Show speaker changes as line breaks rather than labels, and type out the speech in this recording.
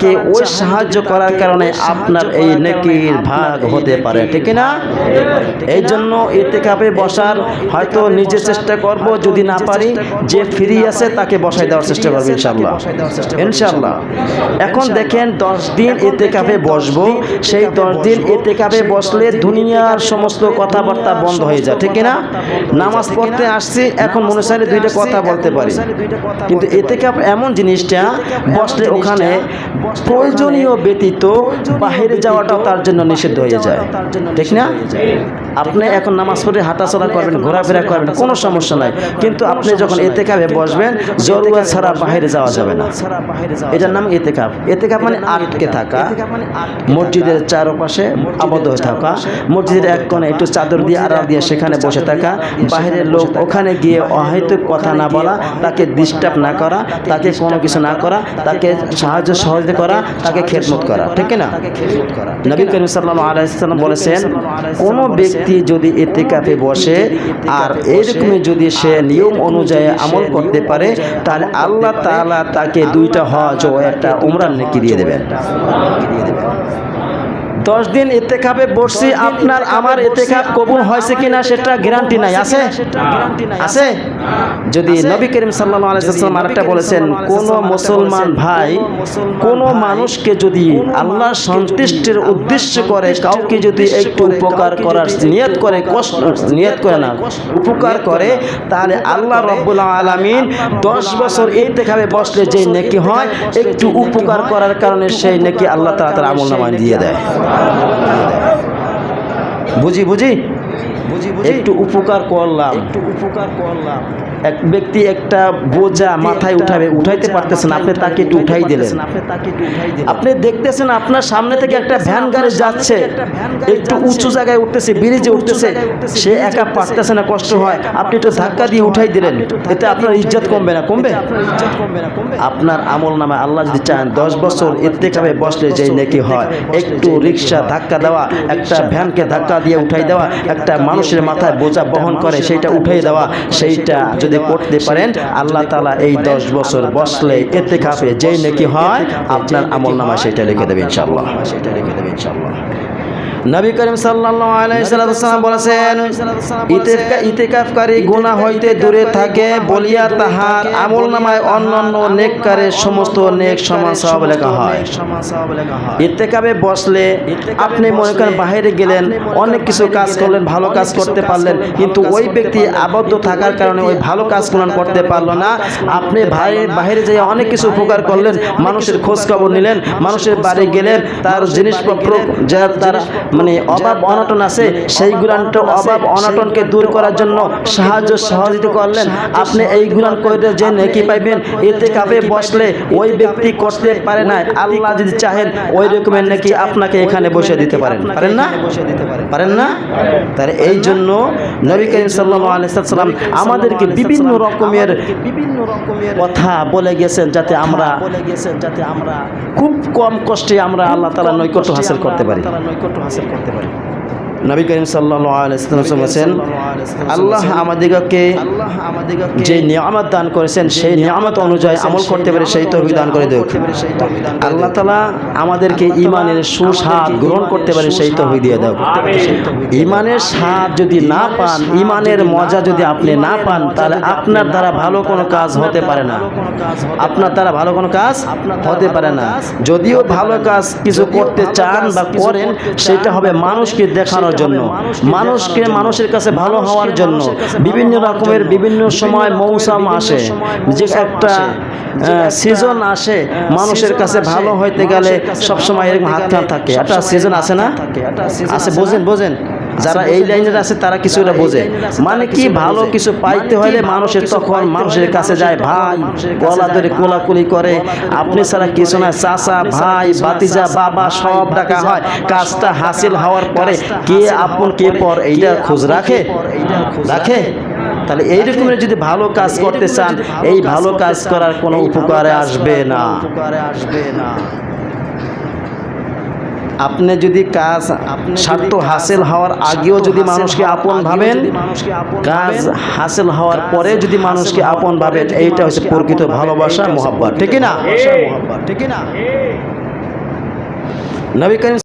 কে ওই সাহায্য করার কারণে আপনার এই নেকির ভাগ হতে পারে, ঠিক না এই জন্য এতে কাপে বসার হয়তো নিজে চেষ্টা করব, যদি না পারি, যে ফ্রি আছে তাকে বসাই দেওয়ার চেষ্টা করব ইনশাল্লাহ ইনশাল্লাহ এখন দেখেন দশ দিন এতে কাপে বসবো, সেই দশ দিন এতে কাপে বসলে দুনিয়ার সমস্ত কথাবার্তা বন্ধ হয়ে যায়, ঠিক না নামাজ পড়তে আসছি, এখন মনে চাইলে দুইটা কথা বলতে পারি। কিন্তু এতে কাপ এমন জিনিসটা, বসলে ওখানে প্রয়োজনীয় ব্যতীত বাহিরে যাওয়াটাও তার জন্য নিষিদ্ধ হয়ে যায়। ঠিক না? আপনি এখন নামাজ পড়ে হাঁটাচলা করবেন ঘোরাফেরা করবেন কোনো সমস্যা নাই। কিন্তু আপনি যখন এতে কাপে বসবেন জরুরা ছাড়া বাইরে যাওয়া যাবে না। এটার নাম এতে কাপ এতে কাপ মানে আটকে থাকা। মসজিদের চারপাশে আবদ্ধ হয়ে থাকা। মসজিদের এক কোণে একটু চাদর দিয়ে আড়াল দিয়ে সেখানে বসে থাকা। বাইরের লোক ওখানে গিয়ে অহেতুক কথা না বলা তাকে ডিস্টার্ব না করা তাকে কোনো কিছু না করা তাকে সাহায্য সহযোগিতা করা তাকে খেদমত করা। ঠিক না? নবী করিম সাল্লাহ আলাইসাল্লাম বলেছেন কোনো ব্যক্তি যদি এতে কাপে বসে আর এরকমই যদি সে নিয়ম অনুযায়ী আমল করতে পারে, তাহলে আল্লাহ তালা তাকে দুইটা হজ ও একটা উমরান নেকি দিয়ে দেবেন। দশ দিন এতে খাবে বসছি, আপনার আমার এতে খাপ কবুল হয়েছে কিনা সেটা গ্যারান্টি নাই, আছে? আছে? যদি নবী করিম সাল্লাহ আলাইসাল্লাম আরেকটা বলেছেন কোন মুসলমান ভাই কোন মানুষকে যদি আল্লাহ সন্তুষ্টির উদ্দেশ্য করে কাউকে যদি একটু উপকার করার নিয়ত করে কষ্ট নিয়ত করে না উপকার করে তাহলে আল্লাহ রব্বুল আলমিন দশ বছর এই দেখাবে বসলে যে নেকি হয় একটু উপকার করার কারণে সেই নেকি আল্লাহ তালা তার আমল নামায় দিয়ে দেয়। বুঝি বুঝি বুঝি? একটু উপকার করলাম। একটু উপকার করলাম। এক ব্যক্তি একটা বোঝা মাথায় উঠাবে উঠাইতে পারতেছেন আপনি তাকে একটু উঠাই দিলেন। আপনি দেখতেছেন আপনার সামনে থেকে একটা ভ্যান গাড়ি যাচ্ছে একটু উঁচু জায়গায় উঠতেছে ব্রিজে উঠতেছে সে একা পারতেছে না কষ্ট হয়। আপনি একটু ধাক্কা দিয়ে উঠাই দিলেন। এতে আপনার ইজ্জত কমবে না কমবে? আপনার আমল নামে আল্লাহ যদি চান দশ বছর এতে বসলে যেই নাকি হয়। একটু রিক্সা ধাক্কা দেওয়া একটা ভ্যানকে ধাক্কা দিয়ে উঠাই দেওয়া একটা মানুষের মাথায় বোঝা বহন করে সেইটা উঠে দেওয়া সেইটা যদি করতে পারেন আল্লাহ তালা এই দশ বছর বসলে এতে কাপে যেই নাকি হয় আপনার আমল নামা সেটা লিখে দেবে ইনশাল্লাহ সেটা লিখে দেবে ইনশাল্লাহ নবী করিম সাল্লাল্লাহু আলাইহি সাল্লাম বলেছেন ইতেকা ইতিকাফকারী গুনাহ হইতে দূরে থাকে বলিয়া তাহার আমল নামায় অন্যান্য নেককারের সমস্ত নেক সমান সওয়াব লেখা হয়। ইতেকাবে বসলে আপনি মনে করেন বাইরে গেলেন অনেক কিছু কাজ করলেন ভালো কাজ করতে পারলেন কিন্তু ওই ব্যক্তি আবদ্ধ থাকার কারণে ওই ভালো কাজ কাজগুলো করতে পারল না। আপনি বাইরে বাইরে যেয়ে অনেক কিছু উপকার করলেন মানুষের খোঁজ খবর নিলেন মানুষের বাড়ি গেলেন তার জিনিসপত্র যা তার মানে অভাব অনটন আছে, সেই সেইগুলানটা অভাব অনটনকে দূর করার জন্য সাহায্য সহযোগিতা করলেন। আপনি এইগুলান করে যে নেকি পাইবেন, এতে কাপে বসলে ওই ব্যক্তি করতে পারে না। আল্লাহ যদি চাহেন, ওই রকমের নাকি আপনাকে এখানে বসে দিতে পারেন। পারেন না? বসে দিতে পারেন পারেন না? তার এই জন্য নবী করিম সাল্লাম আমাদেরকে বিভিন্ন রকমের বিভিন্ন রকমের কথা বলে গেছেন যাতে আমরা বলে গেছেন যাতে আমরা খুব কম কষ্টে আমরা আল্লাহ তাআলা নৈকট্য হাসিল করতে পারি। নৈকট্য হাসিল করতে পারি। নবী করিম সাল্লাহ বলেছেন আল্লাহ আমাদেরকে যে নিয়ামত দান করেছেন সেই নিয়ামত অনুযায়ী আমল করতে পারে সেই তৌফিক দান করে দেখ আল্লাহ তাআলা আমাদেরকে ইমানের সুস্বাদ গ্রহণ করতে পারে সেই তৌফিক দিয়ে দাও। ইমানের স্বাদ যদি না পান ইমানের মজা যদি আপনি না পান তাহলে আপনার দ্বারা ভালো কোনো কাজ হতে পারে না। আপনার দ্বারা ভালো কোনো কাজ হতে পারে না। যদিও ভালো কাজ কিছু করতে চান বা করেন সেটা হবে মানুষকে দেখানোর জন্য। মানুষকে মানুষের কাছে ভালো হওয়ার জন্য বিভিন্ন রকমের বিভিন্ন সময় মৌসুম আসে যে একটা সিজন আসে মানুষের কাছে ভালো হইতে গেলে সবসময় এরকম হাত থাকে। একটা সিজন আছে না? আছে বোঝেন বোঝেন। যারা এই লাইনের আছে তারা কিছুটা বোঝে। মানে কি ভালো কিছু পাইতে হলে মানুষের তখন মানুষের কাছে যায় ভাই গলা ধরে কোলাকুলি করে। আপনি ছাড়া কিছু না চাচা ভাই বাতিজা বাবা সব ডাকা হয়। কাজটা হাসিল হওয়ার পরে কে আপন কে পর এইটা খোঁজ রাখে? রাখে তাহলে এই রকমের যদি ভালো কাজ করতে চান এই ভালো কাজ করার কোনো উপকারে আসবে না। উপকারে আসবে না। আপনি যদি কাজ স্বার্থ হাসিল হওয়ার আগেও যদি মানুষকে আপন ভাবেন কাজ হাসিল হওয়ার পরে যদি মানুষকে আপন ভাবেন এইটা হচ্ছে প্রকৃত ভালোবাসা মোহাব্বত ঠিক না? ঠিক না? নবী করিম